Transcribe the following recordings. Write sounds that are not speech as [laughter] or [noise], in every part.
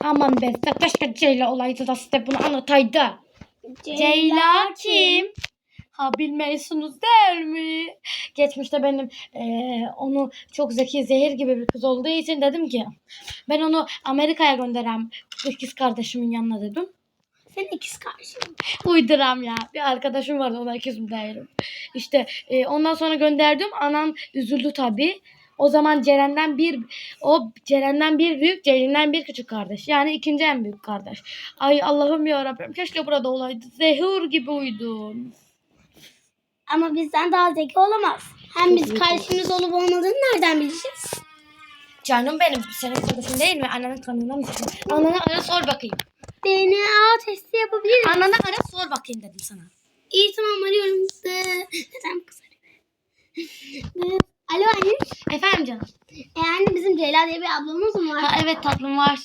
Aman be keşke Ceyla olaydı da size bunu anlataydı. Ceyla kim? Ha bilmiyorsunuz değil mi? Geçmişte benim eee, onu çok zeki zehir gibi bir kız olduğu için dedim ki ben onu Amerika'ya gönderem ikiz kardeşimin yanına dedim. Sen ikiz kardeşim. Uyduram ya. Bir arkadaşım vardı ona ikizim değilim. İşte e, ondan sonra gönderdim. Anam üzüldü tabii. O zaman Ceren'den bir o Ceren'den bir büyük, Ceylin'den bir küçük kardeş. Yani ikinci en büyük kardeş. Ay Allah'ım ya Rabbim keşke burada olaydı. Zehur gibi uydun. Ama bizden daha zeki olamaz. Hem biz kardeşimiz olup olmadığını nereden bileceğiz? Canım benim senin kardeşin değil mi? Mı çıktın? Anana ara sor bakayım. DNA testi yapabilir miyim? Anana ara sor bakayım dedim sana. İyi tamam arıyorum. Dı- Neden Alo anne. Efendim canım. E anne bizim Ceyla diye bir ablamız mı var? Ha, evet tatlım var.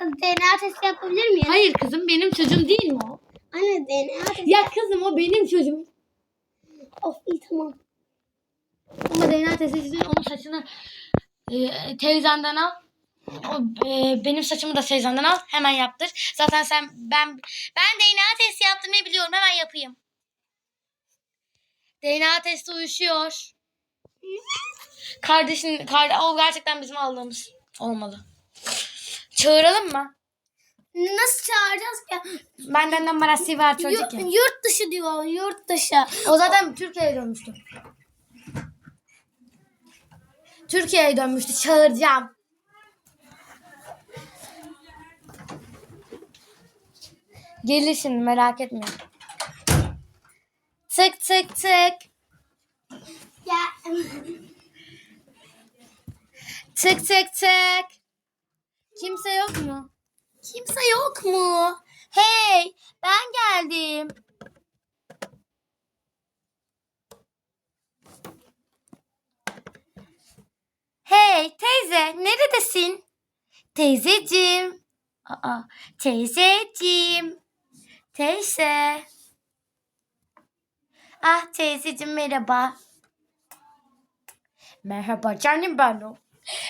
DNA testi yapabilir miyim? Hayır kızım benim çocuğum değil mi o? Anne DNA testi. Ya kızım o benim çocuğum. Of iyi tamam. Ama DNA testi için onun saçını e, teyzenden al. O, e, benim saçımı da teyzenden al. Hemen yaptır. Zaten sen ben ben DNA testi yaptırmayı biliyorum. Hemen yapayım. DNA testi uyuşuyor. Kardeşin, kar, o gerçekten bizim aldığımız olmalı. Çağıralım mı? Nasıl çağıracağız ki? Benden numarası var çocuk ya. Yurt, yurt dışı diyor yurt dışı. O zaten Türkiye'ye dönmüştü. Türkiye'ye dönmüştü. Çağıracağım. Gelir şimdi merak etme. Tık tık tık. Tık tık tık. Kimse yok mu? Kimse yok mu? Hey ben geldim. Hey teyze neredesin? Teyzeciğim. Aa, teyzeciğim. Teyze. Ah teyzeciğim merhaba. Merhaba canım benim.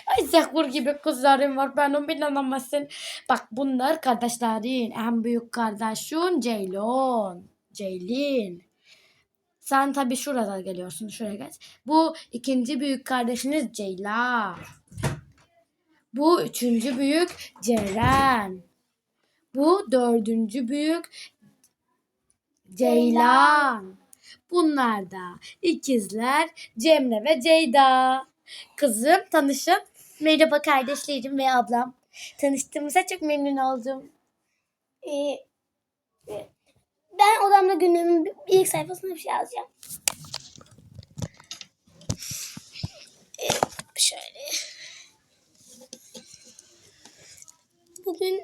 Ay Zekur gibi kızlarım var benim inanamazsın. Bak bunlar kardeşlerin. En büyük kardeşin Ceylon. Ceylin. Sen tabii şurada geliyorsun. Şuraya geç. Bu ikinci büyük kardeşiniz Ceyla. Bu üçüncü büyük Ceren. Bu dördüncü büyük Ceylan. Bunlar da ikizler Cemre ve Ceyda. Kızım tanışın. Merhaba kardeşlerim ve ablam. Tanıştığımıza çok memnun oldum. e, e, ben odamda günlüğümün ilk sayfasına bir şey yazacağım. E, şöyle. Bugün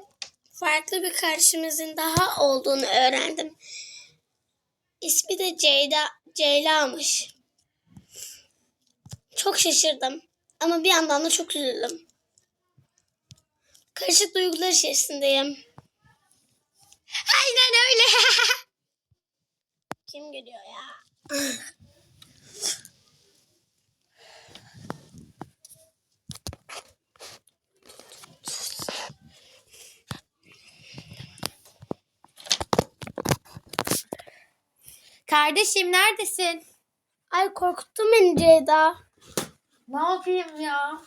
farklı bir kardeşimizin daha olduğunu öğrendim. İsmi de Ceyda, Ceyla'mış. Çok şaşırdım. Ama bir yandan da çok üzüldüm. Karışık duygular içerisindeyim. Aynen öyle. [laughs] Kim gülüyor ya? Kardeşim neredesin? Ay korkuttun beni Ceyda. Ne yapayım ya?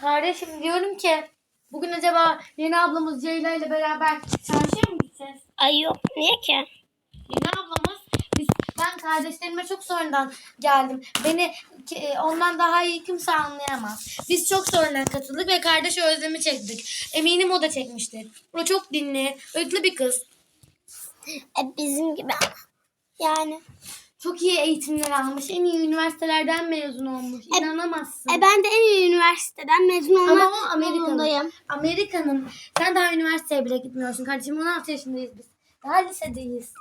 Kardeşim diyorum ki bugün acaba yeni ablamız Ceyla ile beraber çarşıya mı gideceğiz? Ay yok niye ki? Yeni ablamız biz, ben kardeşlerime çok sonradan geldim. Beni e, ondan daha iyi kimse anlayamaz. Biz çok sonradan katıldık ve kardeş özlemi çektik. Eminim o da çekmiştir. O çok dinli, öykülü bir kız. E, bizim gibi ama. Yani. Çok iyi eğitimler almış. En iyi üniversitelerden mezun olmuş. İnanamazsın. E ben de en iyi üniversiteden mezun olmak Ama o Amerika'nın. Amerika'nın. Sen daha üniversiteye bile gitmiyorsun kardeşim. 16 yaşındayız biz. Daha lisedeyiz.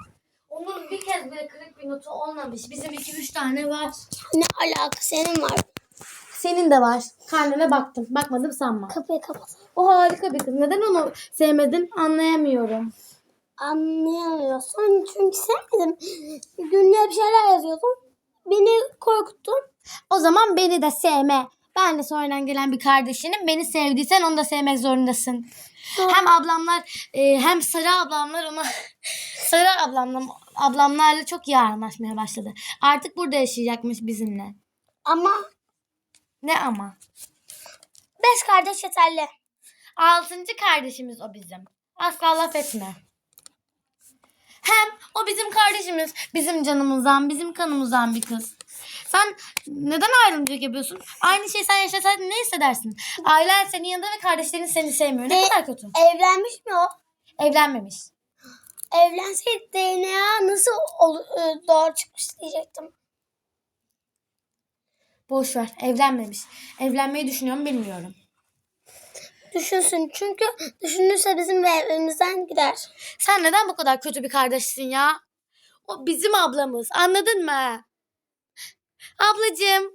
Onun bir kez bile kırık bir notu olmamış. Bizim 2-3 tane var. Ne alaka senin var. Senin de var. Karnına baktım. Bakmadım sanma. Kapıyı kapat. O harika bir kız. Neden onu sevmedin anlayamıyorum. Anlayamıyorsun çünkü sevmedim. Günlüğe bir şeyler yazıyordum. Beni korkuttun. O zaman beni de sevme. Ben de sonradan gelen bir kardeşinim. Beni sevdiysen onu da sevmek zorundasın. Hem ablamlar e, hem Sarı ablamlar ona [laughs] Sarı ablamla ablamlarla çok iyi anlaşmaya başladı. Artık burada yaşayacakmış bizimle. Ama Ne ama? beş kardeş yeterli. Altıncı kardeşimiz o bizim. Asla laf etme. O bizim kardeşimiz. Bizim canımızdan, bizim kanımızdan bir kız. Sen neden ayrımcılık yapıyorsun? Aynı şeyi sen yaşasaydın ne hissedersin? Ailen senin yanında ve kardeşlerin seni sevmiyor. Ne Ve- kadar kötü. Evlenmiş mi o? Evlenmemiş. Evlenseydi DNA nasıl ol, e, doğru çıkmış diyecektim. Boş ver. Evlenmemiş. Evlenmeyi düşünüyor mu bilmiyorum. Düşünsün çünkü düşünürse bizim de evimizden gider. Sen neden bu kadar kötü bir kardeşsin ya? O bizim ablamız. Anladın mı? Ablacığım.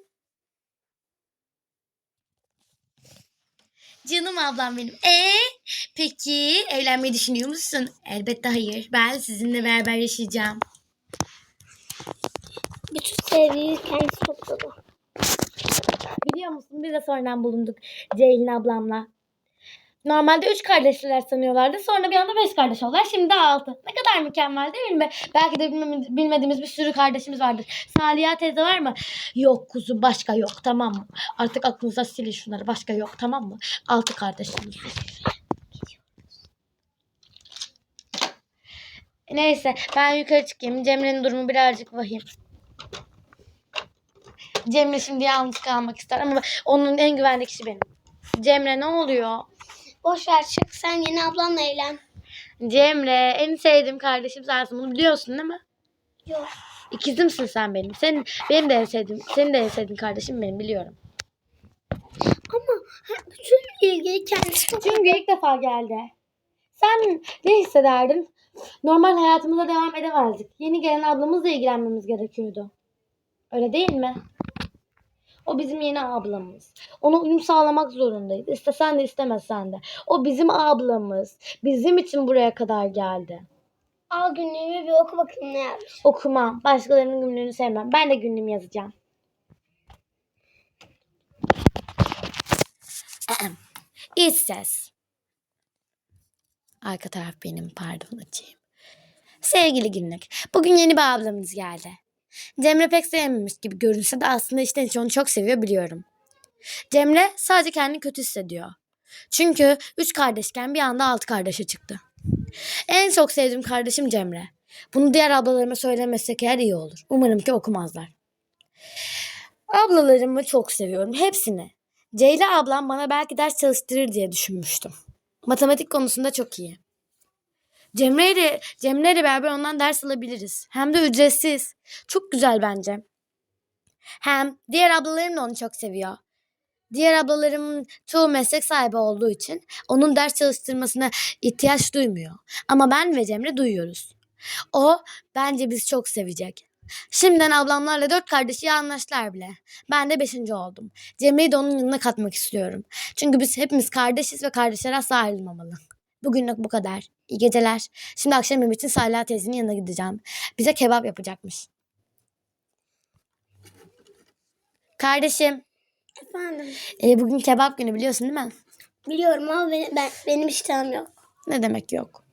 Canım ablam benim. E peki evlenmeyi düşünüyor musun? Elbette hayır. Ben sizinle beraber yaşayacağım. Bütün sevgiyi kendisi topladı. Biliyor musun biz de sonradan bulunduk Ceylin ablamla. Normalde üç kardeşler sanıyorlardı. Sonra bir anda beş kardeş oldular. Şimdi de altı. Ne kadar mükemmel değil mi? Belki de bilmediğimiz bir sürü kardeşimiz vardır. Saliha teyze var mı? Yok kuzum başka yok tamam mı? Artık aklınıza silin şunları. Başka yok tamam mı? Altı kardeşimiz. Neyse ben yukarı çıkayım. Cemre'nin durumu birazcık vahim. Cemre şimdi yalnız kalmak ister ama onun en güvenli kişi benim. Cemre ne oluyor? Boş ver çık sen yeni ablanla evlen. Cemre en sevdiğim kardeşim sensin. Bunu biliyorsun değil mi? Yok. İkizimsin sen benim. Senin benim de en sevdiğim, senin de en sevdiğin kardeşim benim biliyorum. Ama bütün ilgiyi kendisi. Çünkü ilk defa geldi. Sen ne hissederdin? Normal hayatımıza devam edemezdik. Yeni gelen ablamızla ilgilenmemiz gerekiyordu. Öyle değil mi? O bizim yeni ablamız. Ona uyum sağlamak zorundayız. İstesen de istemesen de. O bizim ablamız. Bizim için buraya kadar geldi. Al günlüğümü bir oku bakayım ne yazmış. Okumam. Başkalarının günlüğünü sevmem. Ben de günlüğümü yazacağım. İç ses. Arka taraf benim. Pardon açayım. Sevgili günlük. Bugün yeni bir ablamız geldi. Cemre pek sevmemiş gibi görünse de aslında içten içe onu çok seviyor biliyorum. Cemre sadece kendini kötü hissediyor. Çünkü üç kardeşken bir anda altı kardeşe çıktı. En çok sevdiğim kardeşim Cemre. Bunu diğer ablalarıma söylemesek eğer iyi olur. Umarım ki okumazlar. Ablalarımı çok seviyorum. Hepsini. Ceyla ablam bana belki ders çalıştırır diye düşünmüştüm. Matematik konusunda çok iyi. Cemre ile, Cemre ile beraber ondan ders alabiliriz. Hem de ücretsiz. Çok güzel bence. Hem diğer ablalarım da onu çok seviyor. Diğer ablalarımın çoğu meslek sahibi olduğu için onun ders çalıştırmasına ihtiyaç duymuyor. Ama ben ve Cemre duyuyoruz. O bence bizi çok sevecek. Şimdiden ablamlarla dört kardeşi anlaştılar bile. Ben de beşinci oldum. Cemre'yi de onun yanına katmak istiyorum. Çünkü biz hepimiz kardeşiz ve kardeşler asla ayrılmamalı. Bugünlük bu kadar. İyi geceler. Şimdi akşam yemeği için Salih teyzenin yanına gideceğim. Bize kebap yapacakmış. Kardeşim, Efendim. e, bugün kebap günü biliyorsun değil mi? Biliyorum ama ben, ben, benim iştahım yok. Ne demek yok?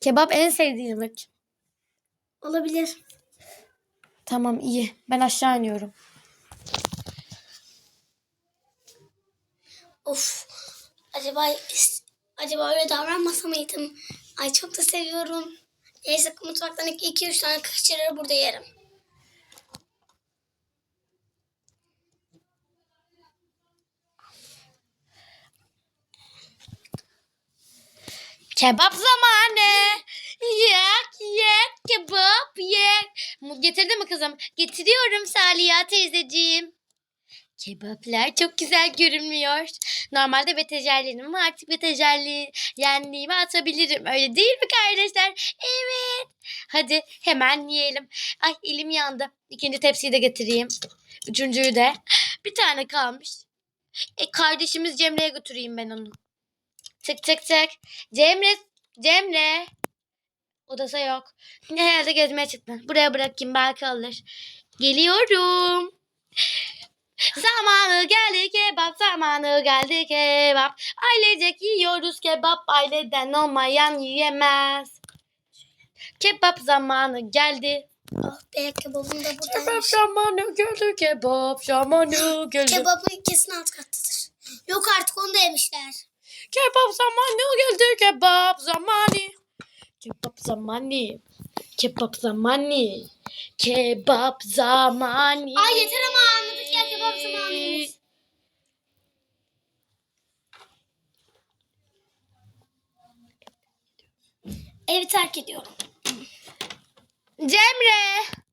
Kebap en sevdiğim yemek. Olabilir. Tamam iyi. Ben aşağı iniyorum. Of. Acaba acaba öyle davranmasa mıydım? Ay çok da seviyorum. Neyse mutfaktan 2-3 tane kaşarı burada yerim. Kebap zamanı. Yak yak kebap yak. Getirdin mi kızım? Getiriyorum Saliha teyzeciğim. Kebaplar çok güzel görünmüyor. Normalde vejetaryenim ama artık vejetaryen yenliğimi atabilirim. Öyle değil mi kardeşler? Evet. Hadi hemen yiyelim. Ay elim yandı. İkinci tepsiyi de getireyim. Üçüncüyü de. Bir tane kalmış. E kardeşimiz Cemre'ye götüreyim ben onu. Tık tık tık. Cemre, Cemre. Odası yok. Herhalde gezmeye çıktı. Buraya bırakayım belki alır. Geliyorum. Zamanı geldi kebap, zamanı geldi kebap. Ailecek yiyoruz kebap, aileden olmayan yiyemez. Kebap zamanı geldi. Oh be kebabım da Kebap buradaymış. zamanı geldi, kebap zamanı geldi. Kebabı kesin alt kattadır. Yok artık onu da yemişler. Kebap zamanı geldi, kebap zamanı. Kebap zamanı. Kebap zamanı. Kebap zamanı. Ay yeter ama anladık ya kebap zamanıymış. Evi terk ediyorum. Cemre.